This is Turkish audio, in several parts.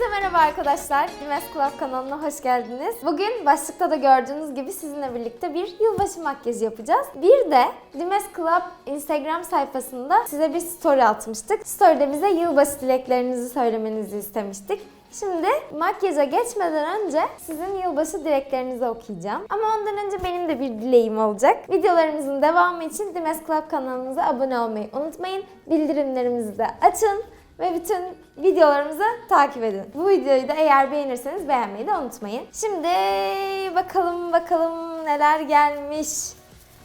Hepinize merhaba arkadaşlar. Dimes Club kanalına hoş geldiniz. Bugün başlıkta da gördüğünüz gibi sizinle birlikte bir yılbaşı makyajı yapacağız. Bir de Dimes Club Instagram sayfasında size bir story atmıştık. Story'de bize yılbaşı dileklerinizi söylemenizi istemiştik. Şimdi makyaja geçmeden önce sizin yılbaşı dileklerinizi okuyacağım. Ama ondan önce benim de bir dileğim olacak. Videolarımızın devamı için Dimes Club kanalımıza abone olmayı unutmayın. Bildirimlerimizi de açın ve bütün videolarımızı takip edin. Bu videoyu da eğer beğenirseniz beğenmeyi de unutmayın. Şimdi bakalım bakalım neler gelmiş.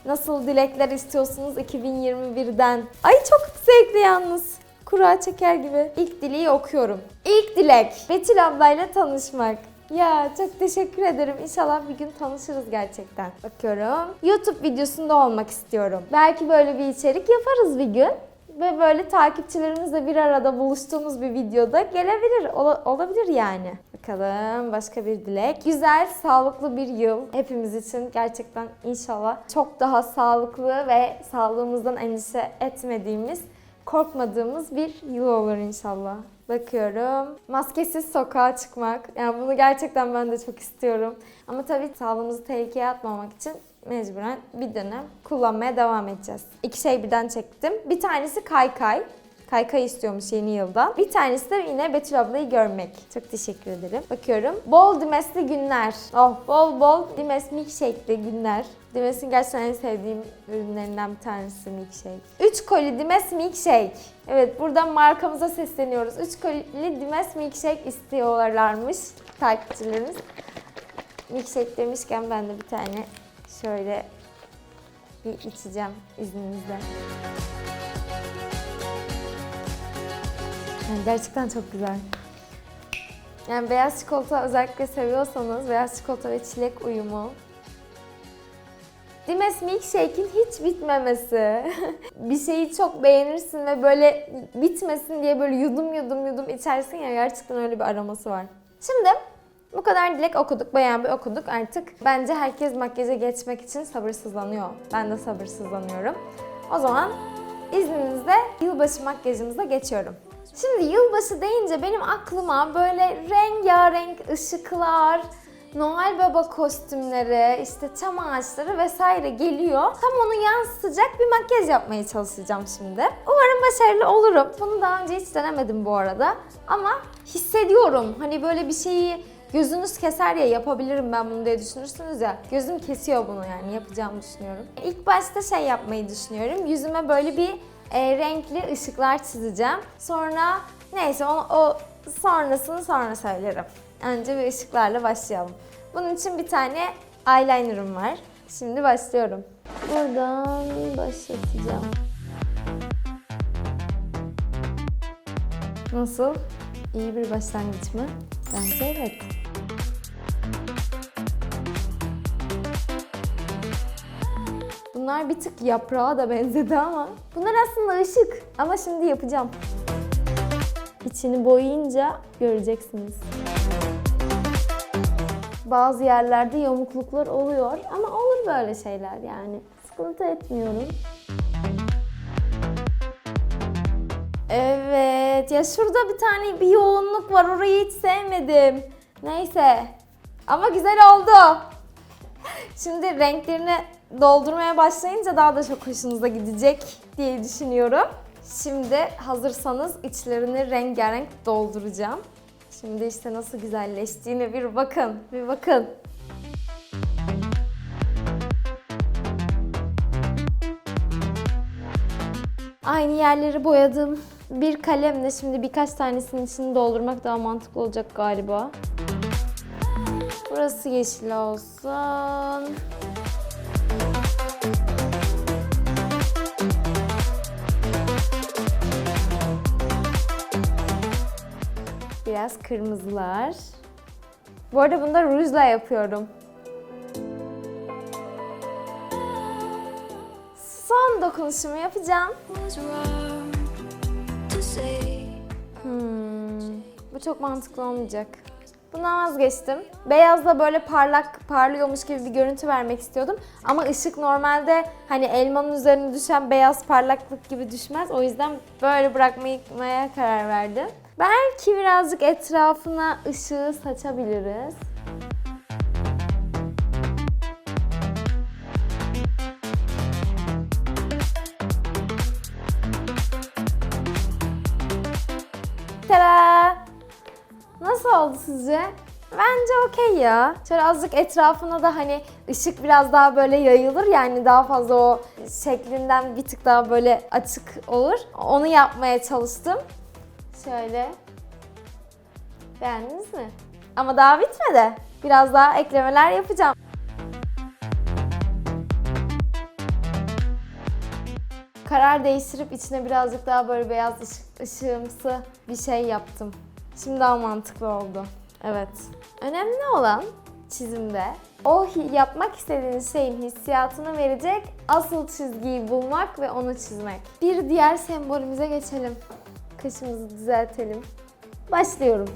Nasıl dilekler istiyorsunuz 2021'den? Ay çok zevkli yalnız. Kura çeker gibi. İlk dileği okuyorum. İlk dilek. Betül ablayla tanışmak. Ya çok teşekkür ederim. İnşallah bir gün tanışırız gerçekten. Bakıyorum. YouTube videosunda olmak istiyorum. Belki böyle bir içerik yaparız bir gün. Ve böyle takipçilerimizle bir arada buluştuğumuz bir videoda gelebilir. Ola- olabilir yani. Bakalım başka bir dilek. Güzel, sağlıklı bir yıl. Hepimiz için gerçekten inşallah çok daha sağlıklı ve sağlığımızdan endişe etmediğimiz korkmadığımız bir yıl olur inşallah. Bakıyorum. Maskesiz sokağa çıkmak. Yani bunu gerçekten ben de çok istiyorum. Ama tabii sağlığımızı tehlikeye atmamak için mecburen bir dönem kullanmaya devam edeceğiz. İki şey birden çektim. Bir tanesi kaykay. Kaykay istiyormuş yeni yılda. Bir tanesi de yine Betül ablayı görmek. Çok teşekkür ederim. Bakıyorum. Bol dimesli günler. Oh bol bol dimes milkshake'li günler. Dimes'in gerçekten en sevdiğim ürünlerinden bir tanesi milkshake. 3 koli Dimes milkshake. Evet buradan markamıza sesleniyoruz. 3 koli Dimes milkshake istiyorlarmış takipçilerimiz. Milkshake demişken ben de bir tane şöyle bir içeceğim izninizle. Yani gerçekten çok güzel. Yani beyaz çikolata özellikle seviyorsanız beyaz çikolata ve çilek uyumu. Dimes Milkshake'in hiç bitmemesi. bir şeyi çok beğenirsin ve böyle bitmesin diye böyle yudum yudum yudum içersin ya gerçekten öyle bir aroması var. Şimdi bu kadar dilek okuduk, bayağı bir okuduk artık. Bence herkes makyaja geçmek için sabırsızlanıyor. Ben de sabırsızlanıyorum. O zaman izninizle yılbaşı makyajımıza geçiyorum. Şimdi yılbaşı deyince benim aklıma böyle rengarenk ışıklar, Noel Baba kostümleri, işte çam ağaçları vesaire geliyor. Tam onu yansıtacak bir makyaj yapmaya çalışacağım şimdi. Umarım başarılı olurum. Bunu daha önce hiç denemedim bu arada. Ama hissediyorum. Hani böyle bir şeyi gözünüz keser ya yapabilirim ben bunu diye düşünürsünüz ya. Gözüm kesiyor bunu yani yapacağımı düşünüyorum. İlk başta şey yapmayı düşünüyorum. Yüzüme böyle bir e, renkli ışıklar çizeceğim. Sonra neyse o, o sonrasını sonra söylerim. Önce bir ışıklarla başlayalım. Bunun için bir tane eyelinerım var. Şimdi başlıyorum. Buradan başlatacağım. Nasıl? İyi bir başlangıç mı? Bence evet. Bunlar bir tık yaprağa da benzedi ama. Bunlar aslında ışık. Ama şimdi yapacağım. İçini boyayınca göreceksiniz. Bazı yerlerde yamukluklar oluyor ama olur böyle şeyler yani. Sıkıntı etmiyorum. Evet ya şurada bir tane bir yoğunluk var orayı hiç sevmedim. Neyse ama güzel oldu. Şimdi renklerini doldurmaya başlayınca daha da çok hoşunuza gidecek diye düşünüyorum. Şimdi hazırsanız içlerini rengarenk dolduracağım. Şimdi işte nasıl güzelleştiğine bir bakın, bir bakın. Aynı yerleri boyadım. Bir kalemle şimdi birkaç tanesinin içini doldurmak daha mantıklı olacak galiba. Burası yeşil olsun. Biraz kırmızılar. Bu arada bunu da rujla yapıyorum. Son dokunuşumu yapacağım. Hmm, bu çok mantıklı olmayacak. Bundan vazgeçtim. Beyazla böyle parlak parlıyormuş gibi bir görüntü vermek istiyordum. Ama ışık normalde hani elmanın üzerine düşen beyaz parlaklık gibi düşmez. O yüzden böyle bırakmaya karar verdim. Belki birazcık etrafına ışığı saçabiliriz. Nasıl oldu sizce? Bence okey ya. Şöyle azıcık etrafına da hani ışık biraz daha böyle yayılır yani daha fazla o şeklinden bir tık daha böyle açık olur. Onu yapmaya çalıştım. Şöyle. Beğendiniz mi? Ama daha bitmedi. Biraz daha eklemeler yapacağım. Karar değiştirip içine birazcık daha böyle beyaz ışık, ışığımsı bir şey yaptım. Şimdi daha mantıklı oldu. Evet. Önemli olan çizimde o yapmak istediğiniz şeyin hissiyatını verecek asıl çizgiyi bulmak ve onu çizmek. Bir diğer sembolümüze geçelim. Kaşımızı düzeltelim. Başlıyorum.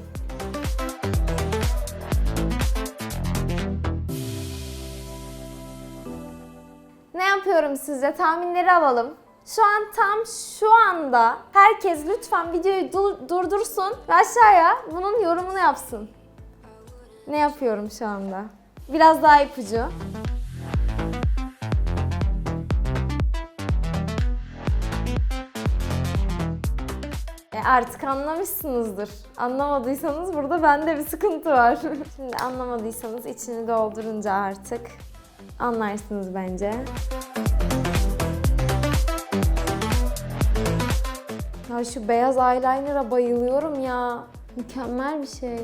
Ne yapıyorum sizce? Tahminleri alalım. Şu an tam şu anda herkes lütfen videoyu dur- durdursun ve aşağıya bunun yorumunu yapsın. Ne yapıyorum şu anda? Biraz daha ipucu. E artık anlamışsınızdır. Anlamadıysanız burada bende bir sıkıntı var. Şimdi anlamadıysanız içini doldurunca artık anlarsınız bence. Şu beyaz eyeliner'a bayılıyorum ya. Mükemmel bir şey.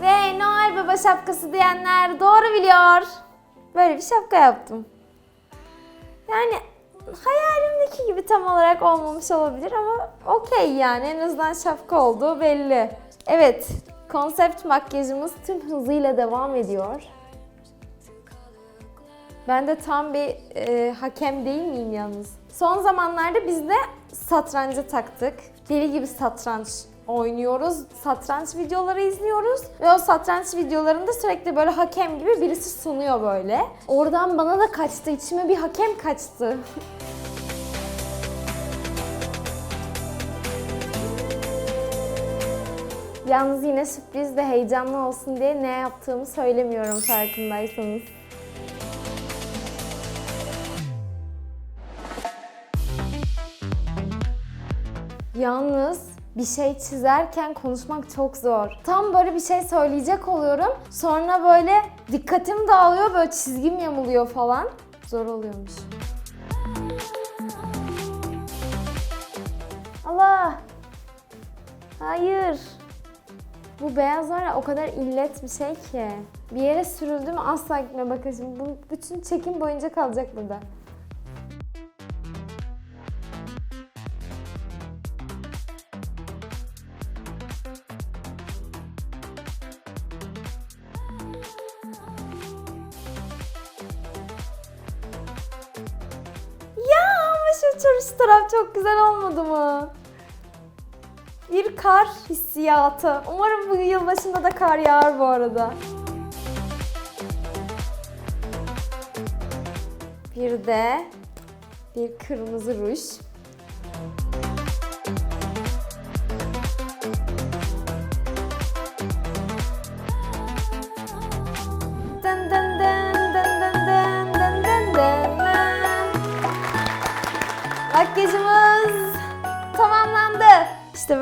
Ve Noel Baba şapkası diyenler doğru biliyor. Böyle bir şapka yaptım. Yani hayalimdeki gibi tam olarak olmamış olabilir ama okey yani en azından şapka olduğu belli. Evet, konsept makyajımız tüm hızıyla devam ediyor. Ben de tam bir e, hakem değil miyim yalnız? Son zamanlarda biz de satranca taktık. Deli gibi satranç oynuyoruz. Satranç videoları izliyoruz. Ve o satranç videolarında sürekli böyle hakem gibi birisi sunuyor böyle. Oradan bana da kaçtı. içime bir hakem kaçtı. Yalnız yine sürpriz de heyecanlı olsun diye ne yaptığımı söylemiyorum farkındaysanız. Yalnız bir şey çizerken konuşmak çok zor. Tam böyle bir şey söyleyecek oluyorum. Sonra böyle dikkatim dağılıyor, böyle çizgim yamuluyor falan. Zor oluyormuş. Allah! Hayır. Bu beyaz var ya o kadar illet bir şey ki. Bir yere sürüldü mü asla gitme bakın. Bu bütün çekim boyunca kalacak burada. Turist taraf çok güzel olmadı mı? Bir kar hissiyatı. Umarım bu yılbaşında da kar yağar bu arada. Bir de bir kırmızı ruj.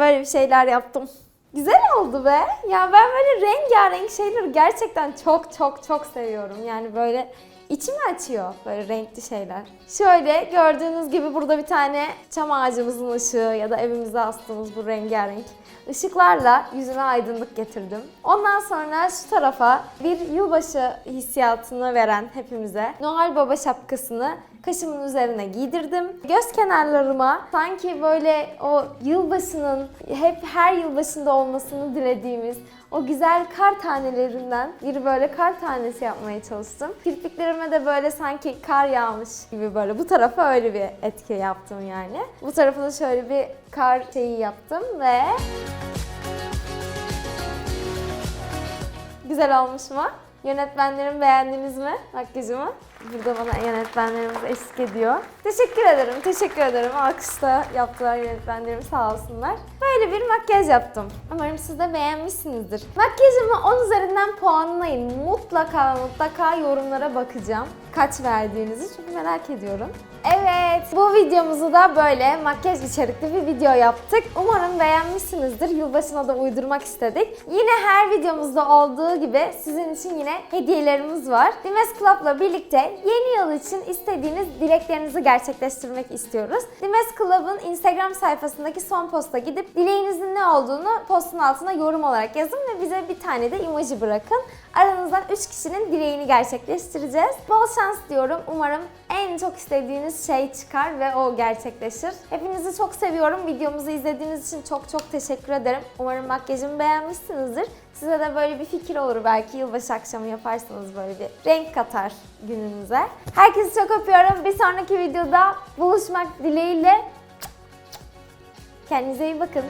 Böyle bir şeyler yaptım. Güzel oldu be. Ya ben böyle rengarenk şeyleri gerçekten çok çok çok seviyorum. Yani böyle içimi açıyor böyle renkli şeyler. Şöyle gördüğünüz gibi burada bir tane çam ağacımızın ışığı ya da evimize astığımız bu rengarenk ışıklarla yüzüme aydınlık getirdim. Ondan sonra şu tarafa bir yılbaşı hissiyatını veren hepimize Noel Baba şapkasını kaşımın üzerine giydirdim. Göz kenarlarıma sanki böyle o yılbaşının hep her yılbaşında olmasını dilediğimiz o güzel kar tanelerinden bir böyle kar tanesi yapmaya çalıştım. Kirpiklerime de böyle sanki kar yağmış gibi böyle bu tarafa öyle bir etki yaptım yani. Bu tarafa da şöyle bir kar şeyi yaptım ve Güzel olmuş mu? Yönetmenlerim beğendiniz mi makyajımı? Burada bana yönetmenlerimiz eşlik ediyor. Teşekkür ederim, teşekkür ederim. Alkışta yaptılar yönetmenlerim sağ olsunlar. Böyle bir makyaj yaptım. Umarım siz de beğenmişsinizdir. Makyajımı 10 üzerinden puanlayın. Mutlaka mutlaka yorumlara bakacağım. Kaç verdiğinizi çünkü merak ediyorum. Evet, bu videomuzu da böyle makyaj içerikli bir video yaptık. Umarım beğenmişsinizdir. Yılbaşına da uydurmak istedik. Yine her videomuzda olduğu gibi sizin için yine hediyelerimiz var. Dimes Club'la birlikte yeni yıl için istediğiniz dileklerinizi gerçekleştirmek istiyoruz. Dimes Club'ın Instagram sayfasındaki son posta gidip dileğinizin ne olduğunu postun altına yorum olarak yazın ve bize bir tane de emoji bırakın. Aranızdan 3 kişinin dileğini gerçekleştireceğiz. Bol şans diyorum. Umarım en çok istediğiniz şey çıkar ve o gerçekleşir. Hepinizi çok seviyorum. Videomuzu izlediğiniz için çok çok teşekkür ederim. Umarım makyajımı beğenmişsinizdir. Size de böyle bir fikir olur belki yılbaşı akşamı yaparsanız böyle bir renk katar gününüze. Herkesi çok öpüyorum. Bir sonraki videoda buluşmak dileğiyle. Kendinize iyi bakın.